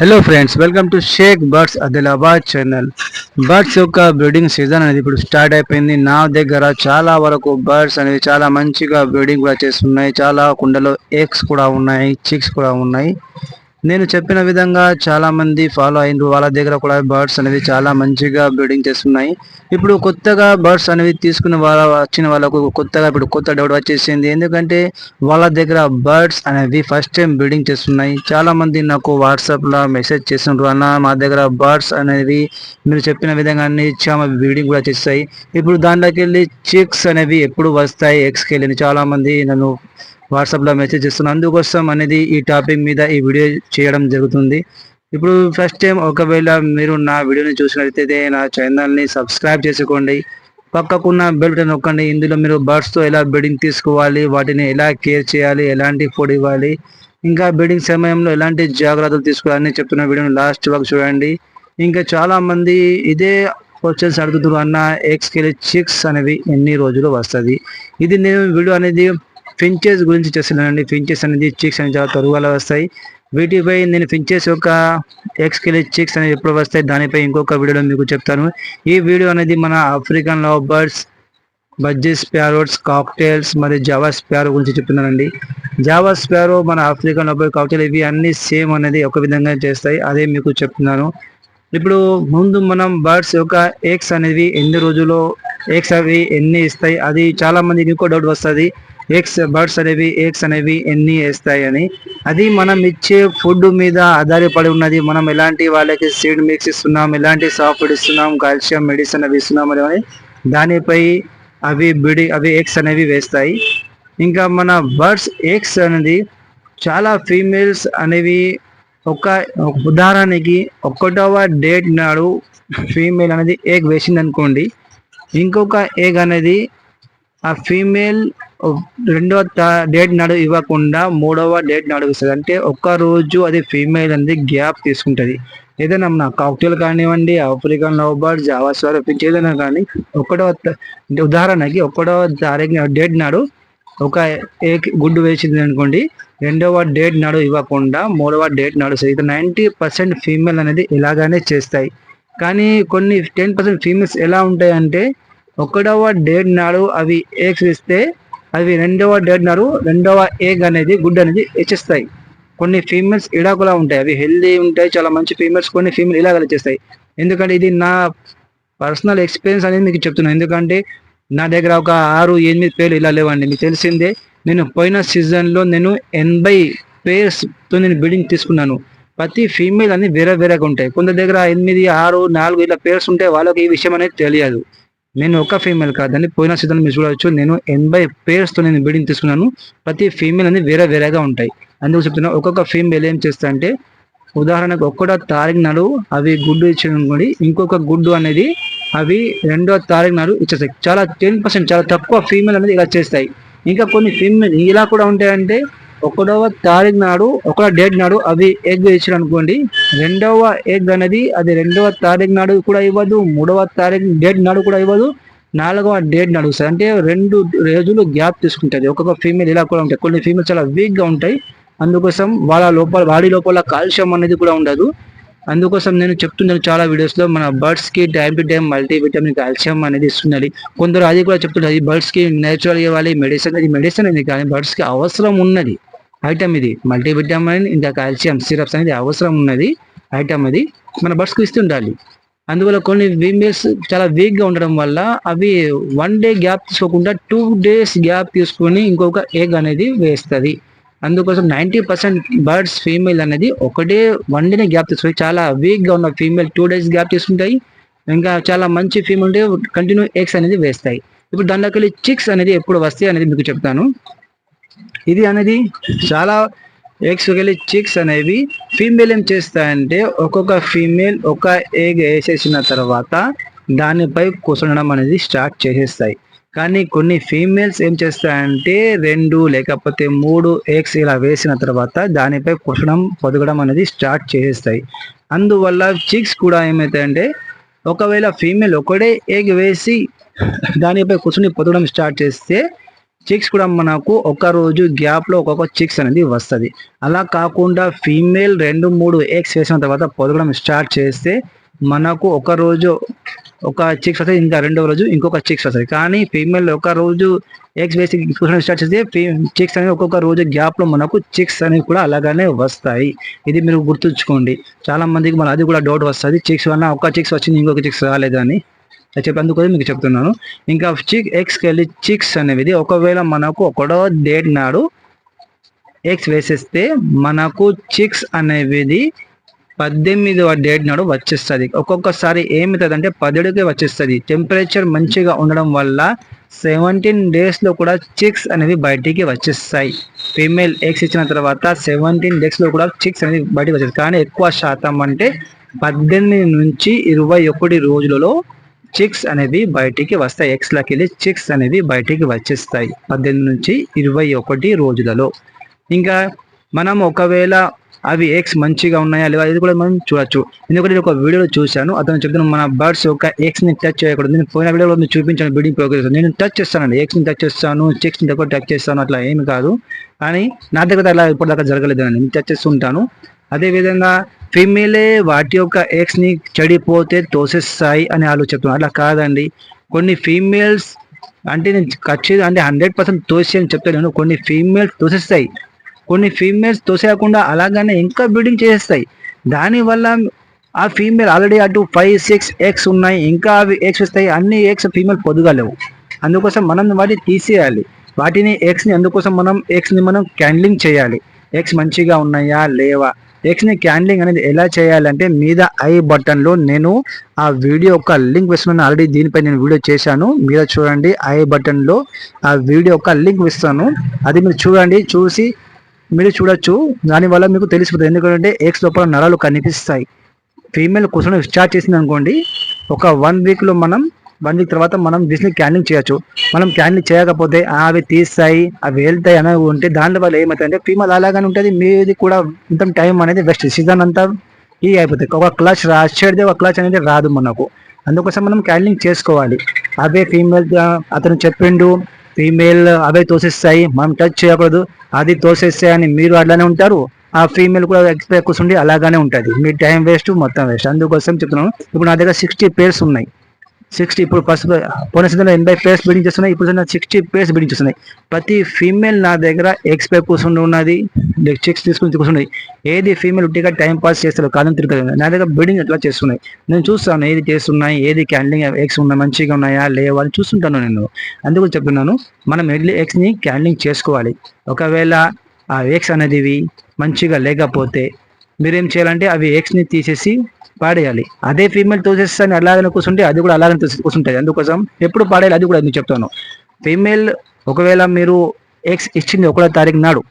Hello friends welcome to Shaik birds Adilabad channel birds యొక్క breeding season అనేది ఇప్పుడు start అయిపోయింది. నా దగ్గర చాలా వరకు బర్డ్స్ అనేవి చాలా మంచిగా బ్రీడింగ్ కూడా చేస్తున్నాయి. చాలా కుండలో ఎగ్స్ కూడా ఉన్నాయి చిక్స్ కూడా ఉన్నాయి. నేను చెప్పిన విధంగా చాలా మంది ఫాలో అయినరు. వాళ్ళ దగ్గర కూడా బర్డ్స్ అనేవి చాలా మంచిగా బ్రీడింగ్ చేస్తున్నాయి. ఇప్పుడు కొత్తగా బర్డ్స్ అనేవి తీసుకున్న వాళ్ళ వచ్చిన వాళ్ళకు కొత్తగా ఇప్పుడు కొత్త డౌట్ వచ్చేసింది. ఎందుకంటే వాళ్ళ దగ్గర బర్డ్స్ అనేవి ఫస్ట్ టైం బ్రీడింగ్ చేస్తున్నాయి. చాలా మంది నాకు వాట్సాప్లో మెసేజ్ చేస్తున్నారు అన్న మా దగ్గర బర్డ్స్ అనేవి మీరు చెప్పిన విధంగా అన్ని చాలా బ్రీడింగ్ కూడా చేస్తాయి. ఇప్పుడు దాంట్లోకి వెళ్ళి చిక్స్ అనేవి ఎప్పుడు వస్తాయి? ఎక్స్కి వెళ్ళి చాలా మంది నన్ను వాట్సాప్లో మెసేజ్ చేస్తున్నాను అందుకోసం అనేది ఈ టాపిక్ మీద ఈ వీడియో చేయడం జరుగుతుంది. ఇప్పుడు ఫస్ట్ టైం ఒకవేళ మీరు నా వీడియోని చూసినట్లయితే నా ఛానల్ని సబ్స్క్రైబ్ చేసుకోండి. పక్కకున్న బెల్ బటన్ నొక్కండి. ఇందులో మీరు బర్డ్స్తో ఎలా బెడ్డింగ్ తీసుకోవాలి వాటిని ఎలా కేర్ చేయాలి ఎలాంటి ఫుడ్ ఇవ్వాలి ఇంకా బెడ్డింగ్ సమయంలో ఎలాంటి జాగ్రత్తలు తీసుకోవాలని చెప్తున్న వీడియోని లాస్ట్ వరకు చూడండి. ఇంకా చాలామంది ఇదే క్వశ్చన్స్ అడుగుతున్నారు. అన్న ఎక్స్కెళ్ళి చిక్స్ అనేవి ఎన్ని రోజులు వస్తుంది? ఇది నేను వీడియో అనేది ఫించెస్ గురించి చేస్తున్నానండి. ఫించెస్ అనేది చీక్స్ అనేది చాలా తరువాల వస్తాయి. వీటిపై నేను ఫించెస్ యొక్క ఎక్స్కెల్ చిక్స్ అనేది ఎప్పుడు వస్తాయి దానిపై ఇంకొక వీడియోలో మీకు చెప్తాను. ఈ వీడియో అనేది మన African love birds budgie parrots cockatiels మరియు జావా స్పారో గురించి చెప్తున్నానండి. జావా స్పారో మన ఆఫ్రికన్ లవ్ బర్డ్ కాక్టైల్ ఇవి అన్ని సేమ్ అనేది ఒక విధంగా చేస్తాయి. అదే మీకు చెప్తున్నాను. ఇప్పుడు ముందు మనం బర్డ్స్ యొక్క ఎగ్స్ అనేవి ఎన్ని రోజుల్లో ఎగ్స్ అవి ఎన్ని ఇస్తాయి అది చాలా మందికి ఇంకో డౌట్ వస్తుంది. ఎగ్స్ బర్డ్స్ అనేవి ఎగ్స్ అనేవి ఎన్ని వేస్తాయని. అది మనం ఇచ్చే ఫుడ్ మీద ఆధారపడి ఉన్నది. మనం ఎలాంటి వాళ్ళకి సీడ్ మిక్స్ ఇస్తున్నాం ఎలాంటి సాఫ్ట్ ఇస్తున్నాం కాల్షియం మెడిసిన్ అవి ఇస్తున్నాం అని దానిపై అవి బిడి అవి ఎగ్స్ అనేవి వేస్తాయి. ఇంకా మన బర్డ్స్ ఎగ్స్ అనేది చాలా ఫీమేల్స్ అనేవి ఒక ఉదాహరణకి ఒకటవ డేట్ నాడు ఫీమేల్ అనేది ఎగ్ వేసింది అనుకోండి ఇంకొక ఎగ్ అనేది ఆ ఫీమేల్ రెండవ డేట్ నాడు ఇవ్వకుండా మూడవ డేట్ నాడు ఇస్తుంది. అంటే ఒక్క రోజు అది ఫీమేల్ అనేది గ్యాప్ తీసుకుంటుంది. ఏదైనా నా కాక్టైల్ కానివ్వండి ఆఫ్రికన్ లవ్ బర్డ్ జావా స్వర్ ఏదైనా కానీ ఒకటో ఉదాహరణకి ఒకటవ తారీఖు డేట్ నాడు ఒక ఏ గుడ్డు వేసింది అనుకోండి రెండవ డేట్ నాడు ఇవ్వకుండా మూడవ డేట్ నాడు ఇది నైంటీ పర్సెంట్ ఫీమేల్ అనేది ఇలాగానే చేస్తాయి. కానీ కొన్ని టెన్ పర్సెంట్ ఫీమేల్స్ ఎలా ఉంటాయి అంటే ఒకటవ డేట్ నాడు అవి ఎగ్స్ ఇస్తే అవి రెండవ డేట్ రెండవ ఎగ్ అనేది గుడ్ అనేది ఇచ్చేస్తాయి కొన్ని ఫీమేల్స్ ఇడాకులా ఉంటాయి. అవి హెల్దీ ఉంటాయి చాలా మంచి ఫీమేల్స్ కొన్ని ఫీమేల్ ఇలాగలు ఇచ్చేస్తాయి ఎందుకంటే ఇది నా పర్సనల్ ఎక్స్పీరియన్స్ అనేది మీకు చెప్తున్నాను ఎందుకంటే నా దగ్గర ఒక ఆరు ఎనిమిది పేర్లు ఇలా లేవండి. మీకు తెలిసిందే నేను పోయిన సీజన్లో నేను ఎనభై పేర్స్తో నేను బిల్డింగ్ తీసుకున్నాను. ప్రతి ఫీమేల్ అన్ని వేరే వేరేగా ఉంటాయి. కొందరి దగ్గర ఎనిమిది ఆరు నాలుగు ఇలా పేర్స్ ఉంటే వాళ్ళకి ఈ విషయం అనేది తెలియదు. నేను ఒక ఫీమేల్ కాదని పోయిన సీజన్ మీరు చూడవచ్చు. నేను ఎనభై పేర్స్తో నేను బిల్డింగ్ తీసుకున్నాను. ప్రతి ఫీమేల్ అనేది వేరే వేరేగా ఉంటాయి. అందుకు చెప్తున్నా ఒక్కొక్క ఫీమేల్ ఏం చేస్తా అంటే ఉదాహరణకు ఒక్కటో తారీఖు నాడు అవి గుడ్డు ఇచ్చిన ఇంకొక గుడ్డు అనేది అవి రెండో తారీఖు నాడు ఇచ్చేస్తాయి. చాలా టెన్ పర్సెంట్ చాలా తక్కువ ఫీమేల్ అనేది ఇలా చేస్తాయి. ఇంకా కొన్ని ఫీమేల్ ఇలా కూడా ఉంటాయంటే ఒకటవ తారీఖు నాడు ఒకటో డేట్ నాడు అవి ఎగ్ ఇచ్చారు అనుకోండి. రెండవ ఎగ్ అనేది అది రెండవ తారీఖు నాడు కూడా ఇవ్వదు మూడవ తారీఖు డేట్ నాడు కూడా ఇవ్వదు నాలుగవ డేట్ నాడు సార్ అంటే రెండు రోజులు గ్యాప్ తీసుకుంటుంది. ఒక్కొక్క ఫీమేల్ ఇలా కూడా ఉంటాయి. కొన్ని ఫీమేల్ చాలా వీక్గా ఉంటాయి. అందుకోసం వాళ్ళ లోపల బాడీ లోపల కాల్షియం అనేది కూడా ఉండదు. అందుకోసం నేను చెప్తున్నాను చాలా వీడియోస్లో మన బర్డ్స్కి time to time multivitamin calcium అనేది ఇస్తున్నది. కొందరు అది కూడా చెప్తున్నారు ఈ బర్డ్స్కి నేచురల్ ఇవ్వాలి మెడిసిన్ ఇది మెడిసిన్ అనేది కానీ బర్డ్స్కి అవసరం ఉన్నది. ఐటమ్ ఇది. మల్టీవిటమిన్ ఇంకా కాల్షియం సిరప్స్ అనేది అవసరం ఉన్నది. ఐటమ్ అది మన బర్డ్స్కి ఇస్తుండాలి. అందువల్ల కొన్ని విమేల్స్ చాలా వీక్గా ఉండడం వల్ల అవి వన్ డే గ్యాప్ తీసుకోకుండా టూ డేస్ గ్యాప్ తీసుకొని ఇంకొక ఎగ్ అనేది వేస్తుంది. అందుకోసం నైంటీ పర్సెంట్ బర్డ్స్ ఫీమేల్ అనేది ఒకటే వన్ డేనే గ్యాప్ తీసుకుని చాలా వీక్గా ఉన్న ఫీమేల్ టూ డేస్ గ్యాప్ తీసుకుంటాయి. ఇంకా చాలా మంచి ఫీమేల్ ఉంటే కంటిన్యూ ఎగ్స్ అనేది వేస్తాయి. ఇప్పుడు దాంట్లోకి చిక్స్ అనేది ఎప్పుడు వస్తాయి అనేది మీకు చెప్తాను. ఇది అనేది చాలా ఎగ్స్ వెళ్ళి చిక్స్ అనేవి ఫీమేల్ ఏం చేస్తాయంటే ఒక్కొక్క ఫీమేల్ ఒక ఎగ్ వేసేసిన తర్వాత దానిపై కూర్చొనడం అనేది స్టార్ట్ చేసేస్తాయి. కానీ కొన్ని ఫీమేల్స్ ఏం చేస్తాయంటే రెండు లేకపోతే మూడు ఎగ్స్ ఇలా వేసిన తర్వాత దానిపై కుసడం పొదగడం అనేది స్టార్ట్ చేసేస్తాయి. అందువల్ల చిక్స్ కూడా ఏమవుతాయంటే ఒకవేళ ఫీమేల్ ఒకటే ఎగ్ వేసి దానిపై కూర్చుని పొదగడం స్టార్ట్ చేస్తే చిక్స్ కూడా మనకు ఒక రోజు గ్యాప్లో ఒక్కొక్క చిక్స్ అనేది వస్తుంది. అలా కాకుండా ఫీమేల్ రెండు మూడు ఎగ్స్ వేసిన తర్వాత పొదగడం స్టార్ట్ చేస్తే మనకు ఒక రోజు ఒక చిక్స్ వస్తుంది ఇంకా రెండో రోజు ఇంకొక చిక్స్ వస్తుంది. కానీ ఫీమేల్ ఒక రోజు ఎగ్స్ వేసి కూర్చొని స్టార్ట్ చేస్తే చిక్స్ అనేది ఒక్కొక్క రోజు గ్యాప్లో మనకు చిక్స్ అనేవి కూడా అలాగానే వస్తాయి. ఇది మీరు గుర్తుంచుకోండి. చాలా మందికి మన అది కూడా డౌట్ వస్తుంది. చిక్స్ వల్ల ఒక చిక్స్ వచ్చింది ఇంకొక చిక్స్ రాలేదని. చెప్పి అందుకోసం మీకు చెప్తున్నాను. ఇంకా చిక్ ఎగ్స్కి వెళ్ళి చిక్స్ అనేది ఒకవేళ మనకు ఒకటో డేట్ నాడు ఎగ్స్ వేసేస్తే మనకు చిక్స్ అనేది పద్దెనిమిదవ డేట్ నాడు వచ్చేస్తుంది. ఒక్కొక్కసారి ఏమవుతుంది అంటే పదిహేడుకే వచ్చేస్తుంది. టెంపరేచర్ మంచిగా ఉండడం వల్ల సెవెంటీన్ డేస్లో కూడా చిక్స్ అనేవి బయటికి వచ్చేస్తాయి. ఫీమేల్ ఎగ్స్ ఇచ్చిన తర్వాత సెవెంటీన్ డేస్లో కూడా చిక్స్ అనేది బయటికి వచ్చేస్తాయి. కానీ ఎక్కువ శాతం అంటే పద్దెనిమిది నుంచి ఇరవై ఒకటి రోజులలో చిక్స్ అనేవి బయటికి వస్తాయి. ఎక్స్లోకి వెళ్ళి చిక్స్ అనేవి బయటికి వచ్చేస్తాయి. పద్దెనిమిది నుంచి ఇరవై ఒకటి రోజులలో. ఇంకా మనం ఒకవేళ అవి ఎగ్స్ మంచిగా ఉన్నాయా లేదా ఇది కూడా మనం చూడొచ్చు. ఎందుకంటే ఒక వీడియోలో చూశాను. అతను చెప్తున్నాను మన బర్డ్స్ యొక్క ఎగ్స్ని టచ్ చేయకూడదు. నేను పోయిన వీడియోలో నేను చూపించాను బిల్డింగ్ ప్రోగ్రెస్ నేను టచ్ చేస్తానండి. ఎగ్స్ని టచ్ చేస్తాను చిక్స్ని దగ్గర టచ్ చేస్తాను అట్లా ఏమి కాదు. కానీ నా దగ్గర అలా ఇప్పటిదాకా జరగలేదు నేను టచ్ చేస్తుంటాను. అదేవిధంగా ఫీమేలే వాటి యొక్క ఎగ్స్ని చెడిపోతే తోసేస్తాయి అని ఆలోచన అలా కాదండి. కొన్ని ఫీమేల్స్ అంటే నేను ఖచ్చితంగా అంటే హండ్రెడ్ పర్సెంట్ తోసి అని చెప్తాను కొన్ని ఫీమేల్స్ తోసేస్తాయి కొన్ని ఫీమేల్స్ తోసేయకుండా అలాగనే ఇంకా బ్రీడింగ్ చేసేస్తాయి. దానివల్ల ఆ ఫీమేల్ ఆల్రెడీ అటు ఫైవ్ సిక్స్ ఎగ్స్ ఉన్నాయి. ఇంకా అవి ఎగ్స్ వస్తాయి. అన్ని ఎగ్స్ ఫీమేల్ పొదుగలేవు అందుకోసం మనం వాటిని తీసేయాలి. వాటిని ఎగ్స్ని అందుకోసం మనం ఎగ్స్ని మనం క్యాండ్లింగ్ చేయాలి. ఎగ్స్ మంచిగా ఉన్నాయా? లేవా? ఎగ్స్ని క్యాండ్లింగ్ అనేది ఎలా చేయాలంటే మీద ఐ బటన్లో నేను ఆ వీడియో యొక్క లింక్ వేస్తున్నాను. ఆల్రెడీ దీనిపై నేను వీడియో చేశాను. మీద చూడండి ఐ బటన్లో ఆ వీడియో యొక్క లింక్ ఇస్తాను అది మీరు చూడండి చూసి మీరు చూడొచ్చు. దానివల్ల మీకు తెలిసిపోతుంది. ఎందుకంటే ఎగ్స్ లోపల నరాలు కనిపిస్తాయి. ఫీమేల్ కూర్చొని స్టార్ట్ చేసింది అనుకోండి ఒక వన్ వీక్లో మనం వన్ వీక్ తర్వాత మనం వీటిని క్యాన్లింగ్ చేయొచ్చు. మనం క్యాన్లింగ్ చేయకపోతే అవి తీస్తాయి అవి వెళ్తాయి అని ఉంటే దాని వల్ల ఏమవుతుంది ఫీమేల్ అలాగే ఉంటుంది. మీది కూడా ఇంత టైం అనేది వెస్ట్. సీజన్ అంతా ఈ అయిపోతుంది ఒక క్లాచ్ రాసేది ఒక క్లాచ్ అనేది రాదు మనకు. అందుకోసం మనం క్యాన్లింగ్ చేసుకోవాలి. అవే ఫీమేల్ అతను చెప్పిండు ఫీమేల్ అవే తోసిస్తాయి. మనం టచ్ చేయకూడదు. అది తోసేస్తాయి అని మీరు అట్లానే ఉంటారు. ఆ ఫీమేల్ కూడా ఎక్స్పెక్ట్ కూర్చుండి అలాగానే ఉంటుంది. మీ టైం వేస్ట్ మొత్తం వేస్ట్. అందుకోసం చెప్తున్నాను. ఇప్పుడు నా దగ్గర సిక్స్టీ పేర్స్ ఉన్నాయి. సిక్స్టీ ఇప్పుడు ఫస్ట్ పోయిన సీజన్లో ఎనభై పేర్స్ బిడింగ్ చేస్తున్నాయి ఇప్పుడు సిక్స్టీ పేర్స్ బిడింగ్ చేస్తున్నాయి. ప్రతి ఫీమేల్ నా దగ్గర ఎక్స్ ఎక్స్పై కూర్చుని ఉన్నది చిక్స్ తీసుకుని కూర్చున్నది. ఏది ఫీమేల్ ఉట్టిగా టైం పాస్ చేస్తారు కాదని తిరుగుతుంది నా దగ్గర బిడింగ్ ఎట్లా చేస్తున్నాయి? నేను చూస్తాను ఏది చేస్తున్నాయి ఏది క్యాండింగ్ ఎగ్స్ ఉన్నాయి మంచిగా ఉన్నాయా లేవా అని చూస్తుంటాను నేను. అందుకు చెప్తున్నాను మనం ఎడ్లీ ఎగ్స్ని క్యాండింగ్ చేసుకోవాలి. ఒకవేళ ఆ ఎగ్స్ అనేది మంచిగా లేకపోతే మీరేం చేయాలంటే అవి ఎగ్స్ని తీసేసి పాడేయాలి. అదే ఫీమేల్ తోసేస్తాను అలాగనే కూర్చుంటే అది కూడా అలాగనే కూర్చుంటుంది అందుకోసం ఎప్పుడు పాడేయాలి అది కూడా నేను చెప్తాను. ఫీమేల్ ఒకవేళ మీరు ఎక్స్ ఇచ్చింది ఒకటో తారీఖు నాడు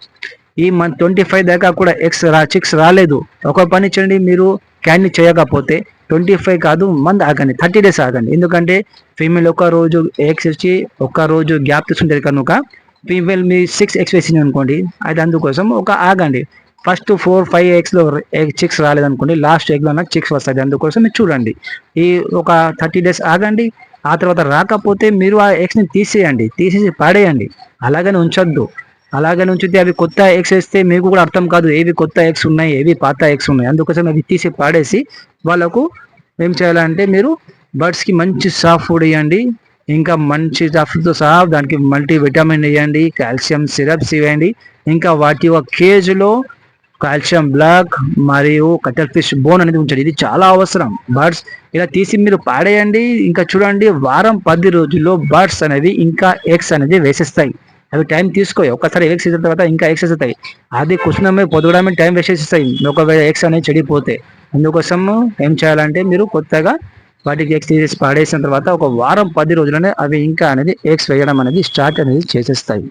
ఈ మంత్ ట్వంటీ ఫైవ్ దాకా కూడా ఎక్స్ రా చిక్స్ రాలేదు. ఒక పని చేయండి మీరు క్యాన్ని చేయకపోతే ట్వంటీ ఫైవ్ కాదు మంత్ ఆగండి థర్టీ డేస్ ఆగండి. ఎందుకంటే ఫీమేల్ ఒక రోజు ఎక్స్ ఇచ్చి ఒక రోజు గ్యాప్ తీసుకుంటుంది కనుక ఫీమేల్ మీ సిక్స్ ఎక్స్ వేసింది అనుకోండి అది అందుకోసం ఒక ఆగండి. ఫస్ట్ ఫోర్ ఫైవ్ ఎగ్స్లో ఎగ్ చిక్స్ రాలేదనుకోండి లాస్ట్ ఎగ్లో నాకు చిక్స్ వస్తుంది అందుకోసం మీరు చూడండి. ఈ ఒక థర్టీ డేస్ ఆగండి ఆ తర్వాత రాకపోతే మీరు ఆ ఎగ్స్ని తీసేయండి తీసేసి పాడేయండి. అలాగని ఉంచొద్దు. అలాగని ఉంచితే అవి కొత్త ఎగ్స్ వేస్తే మీకు కూడా అర్థం కాదు ఏవి కొత్త ఎగ్స్ ఉన్నాయి ఏవి పాత ఎగ్స్ ఉన్నాయి. అందుకోసం అవి తీసి పాడేసి వాళ్ళకు ఏం చేయాలంటే మీరు బర్డ్స్కి మంచి సాఫ్ ఫుడ్ ఇవ్వండి ఇంకా మంచి సాఫ్ట్తో సహా దానికి మల్టీ విటమిన్ ఇవ్వండి కాల్షియం సిరప్స్ ఇవ్వండి. ఇంకా వాటి ఒక కేజీలో కాల్షియం బ్లాక్ మరియు కట్టెల్ ఫిష్ బోన్ అనేది ఉంచండి. ఇది చాలా అవసరం. బర్డ్స్ ఇలా తీసి మీరు పాడేయండి ఇంకా చూడండి వారం పది రోజుల్లో బర్డ్స్ అనేవి ఇంకా ఎగ్స్ అనేది వేసేస్తాయి. అవి టైం తీసుకోయి. ఒకసారి ఎగ్స్ వేసిన తర్వాత ఇంకా ఎగ్స్ వేస్తాయి అది కుసనమే పొదగడమే టైం వేసేస్తాయి ఒకవేళ ఎగ్స్ అనేది చెడిపోతే. అందుకోసం ఏం చేయాలంటే మీరు కొత్తగా వాటికి ఎగ్స్ తీసేసి పాడేసిన తర్వాత ఒక వారం పది రోజులనే అవి ఇంకా అనేది ఎగ్స్ వేయడం అనేది స్టార్ట్ అనేది చేసేస్తాయి.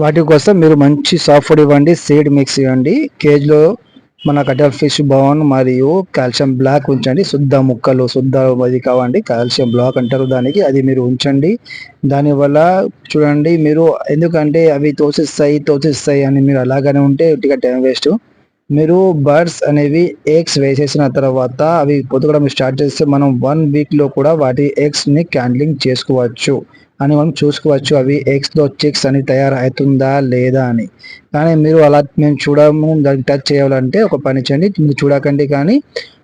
వాటి కోసం మీరు మంచి సాఫ్ట్ ఇవ్వండి సీడ్ మిక్స్ ఇవ్వండి. కేజీలో మన కటల్ ఫిష్ బౌన్ మరియు కాల్షియం బ్లాక్ ఉంచండి. శుద్ధ ముక్కలు శుద్ధ అది కావండి. కాల్షియం బ్లాక్ అంటారు దానికి అది మీరు ఉంచండి. దానివల్ల చూడండి మీరు ఎందుకంటే అవి తోసిస్తాయి తోసిస్తాయి అని మీరు అలాగనే ఉంటే ఇటుగా టైం వేస్ట్. మీరు బర్డ్స్ అనేవి ఎగ్స్ వేసేసిన తర్వాత అవి పొదగడం స్టార్ట్ చేస్తే మనం వన్ వీక్లో కూడా వాటి ఎగ్స్ని క్యాండ్లింగ్ చేసుకోవచ్చు. అని మనం చూసుకోవచ్చు. అవి ఎగ్స్లో చిక్స్ అని తయారవుతుందా లేదా అని. కానీ మీరు అలా మేము చూడము దాన్ని టచ్ చేయాలంటే ఒక పని చేయండి. మీరు చూడకండి కానీ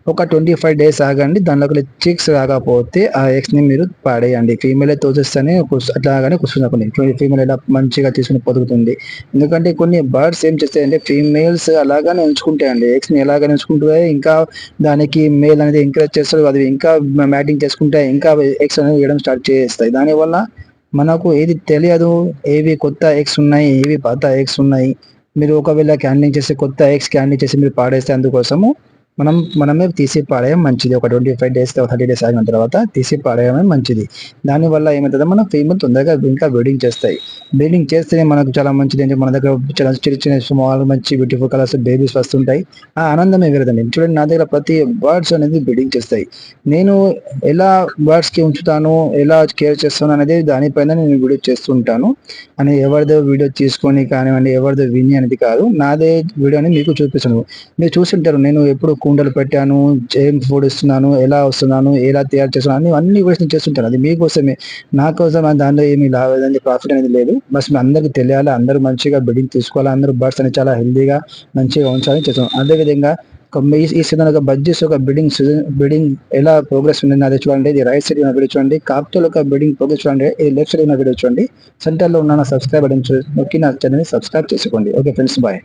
ఒక ట్వంటీ ఫైవ్ డేస్ ఆగండి దానిలోకి చిక్స్ రాకపోతే ఆ ఎగ్స్ని మీరు పాడేయండి. ఫీమేల్ తోచేస్తేనే అట్లాగానే కొన్ని ఫీమేల్ ఎలా మంచిగా తీసుకుని పొదుగుతుంది. ఎందుకంటే కొన్ని బర్డ్స్ ఏం చేస్తాయంటే ఫీమేల్స్ అలాగానే ఉంచుకుంటాయండి ఎగ్స్ని ఎలాగనే ఉంచుకుంటాయి ఇంకా దానికి మేల్ అనేది ఎంకరేజ్ చేస్తారు అది ఇంకా మ్యాటింగ్ చేసుకుంటే ఇంకా ఎగ్స్ అనేది వేయడం స్టార్ట్ చేస్తాయి. దానివల్ల మనకు ఏది తెలియదు. ఏవి కొత్త ఎగ్స్ ఉన్నాయి ఏవి పాత ఎగ్స్ ఉన్నాయి. మీరు ఒకవేళ క్యాన్లింగ్ చేసి కొత్త ఎగ్స్ క్యాన్లింగ్ చేసి మీరు పాడేస్తే అందుకోసము మనం మనమే తీసి పాడేయం మంచిది. ఒక twenty five days thirty days ఆగిన తర్వాత తీసి పాడేయడమే మంచిది. దానివల్ల ఏమవుతుందో మన ఫీమేల్ తొందరగా ఇంకా బ్రీడింగ్ చేస్తాయి. బ్రీడింగ్ చేస్తేనే మనకు చాలా మంచిది. అంటే మన దగ్గర చాలా చిన్న చిన్న స్మాల్ మంచి బ్యూటిఫుల్ కలర్స్ బేబీస్ వస్తుంటాయి. ఆ ఆనందమే వేరేదండి. చూడండి నా దగ్గర ప్రతి బర్డ్స్ అనేది బ్రీడింగ్ చేస్తాయి. నేను ఎలా బర్డ్స్కి ఉంచుతాను ఎలా కేర్ చేస్తాను అనేది దానిపైన నేను వీడియో చేస్తుంటాను. అని ఎవరిదో వీడియో తీసుకొని కానివ్వండి ఎవరిదో విని అనేది కాదు. నాదే వీడియోని మీకు చూపిస్తాను. మీరు చూసింటారు. నేను ఎప్పుడు కుండలు పెట్టాను ఏం ఫుడ్ ఇస్తున్నాను ఎలా వస్తున్నాను ఎలా తయారు చేస్తున్నాను అన్ని అన్ని కూడా నేను చేస్తుంటాను. అది మీకోసమే. నా కోసం దానిలో ఏమి లాభం ప్రాఫిట్ అనేది లేదు. బస్ మీ అందరికి తెలియాలి. అందరూ మంచిగా బిల్డింగ్ తీసుకోవాలి. అందరూ బర్డ్స్ అనేది చాలా హెల్దీగా మంచిగా ఉంచాలని చేస్తాం అదేవిధంగా ఈ సీజన్ ఒక బడ్జెస్ ఒక బిల్డింగ్ సీజన్ బిల్డింగ్ ఎలా ప్రోగ్రెస్ ఉంది అది చూడండి. ఇది రైట్ సైడ్ ఉన్న వీడియో చూడండి. కాపుతో ఒక బిల్డింగ్ ప్రోగ్రెస్ చూడండి. ఇది లెఫ్ట్ సైడ్ ఉన్న వీడియో చూడండి. సెంటర్లో ఉన్న సబ్స్క్రైబ్ బటన్ నొక్కి నా ఛానల్ని సబ్స్క్రైబ్ చేసుకోండి. Okay friends bye